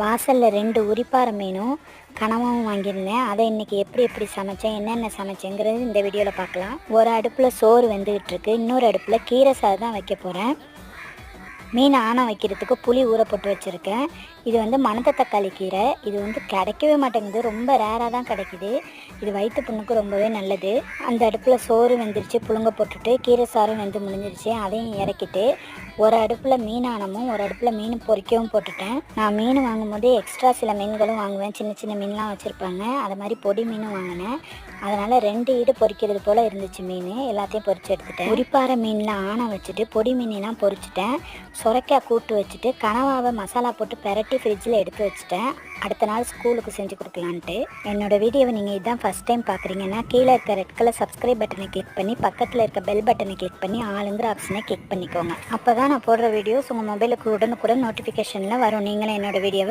வாசலில் ரெண்டு உரிப்பார மீனும் கனவாவும் வாங்கியிருந்தேன். அதை இன்றைக்கி எப்படி எப்படி சமைச்சேன் என்னென்ன சமைச்சேங்கிறது இந்த வீடியோவில் பார்க்கலாம். ஒரு அடுப்பில் சோறு வெந்துக்கிட்டு இருக்கு. இன்னொரு அடுப்பில் கீரை சாதம் தான் வைக்க போகிறேன் மீன் ஆணம் வைக்கிறதுக்கு புளி ஊற போட்டு வச்சுருக்கேன். இது வந்து மணத்த தக்காளி கீரை. இது வந்து கிடைக்கவே மாட்டேங்குது. ரொம்ப ரேராக தான் கிடைக்குது. இது வயிற்று புண்ணுக்கு ரொம்பவே நல்லது. அந்த அடுப்பில் சோறு வெந்துருச்சு புழுங்க போட்டுட்டு கீரை சாரும் வெந்து முடிஞ்சிருச்சு அதையும் இறக்கிட்டு ஒரு அடுப்பில் மீனானமும் ஒரு அடுப்பில் மீன் பொரிக்கவும் போட்டுட்டேன். நான் மீன் வாங்கும்போது எக்ஸ்ட்ரா சில மீன்களும் வாங்குவேன். சின்ன சின்ன மீன்லாம் வச்சுருப்பாங்க. அது மாதிரி பொடி மீனும் வாங்கினேன். அதனால் ரெண்டு ஈடு பொரிக்கிறது போல் இருந்துச்சு மீன். எல்லாத்தையும் பொறிச்சு எடுத்துட்டேன். உரிப்பாறை மீனில் ஆணை வச்சுட்டு பொடி மீனெல்லாம் பொரிச்சிட்டேன் சுரைக்காய் கூட்டு வச்சுட்டு கனவாவை மசாலா போட்டு பெரட்டி ஃப்ரிட்ஜில் எடுத்து வச்சுட்டேன். அடுத்த நாள் ஸ்கூலுக்கு செஞ்சு கொடுக்கலான்ட்டு. என்னோடய வீடியோவை நீங்கள் இதான் ஃபஸ்ட் டைம் பார்க்குறீங்கன்னா கீழே இருக்க ரெட் கலர் சப்ஸ்கிரைப் பட்டனை கிளிக் பண்ணி பக்கத்தில் இருக்க பெல் பட்டனை கிளிக் பண்ணி ஆளுங்கிற ஆப்ஷனை கிளிக் பண்ணிக்கோங்க. அப்போ தான் நான் போடுற வீடியோஸ் உங்கள் மொபைலுக்கு உடனுக்குடன் நோட்டிஃபிகேஷனில் வரும். நீங்களும் என்னோட வீடியோவை